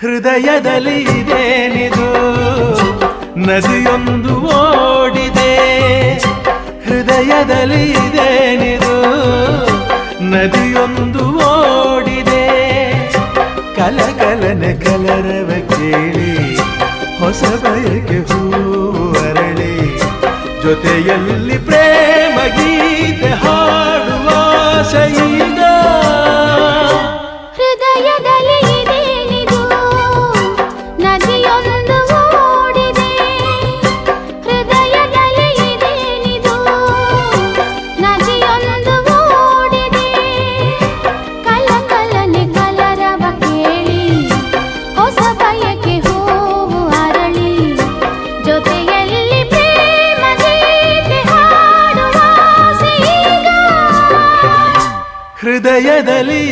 ಹೃದಯದಲ್ಲಿ ಇದೇನಿದು ನದಿಯೊಂದು ಓಡಿದೆ. ಹೃದಯದಲ್ಲಿ ಇದೇನಿದು ನದಿಯೊಂದು ಓಡಿದೆ. ಕಲಕಲನ ಕಲರವ ಕೇಳಿ, ಹೊಸ ಬಯಕೆ ಹೂವರಳಿ. ಜೊತೆಯಲ್ಲಿ ಪ್ರೇಮ ಗೀತೆ ಆಸೆ ಹೃದಯದಲ್ಲಿ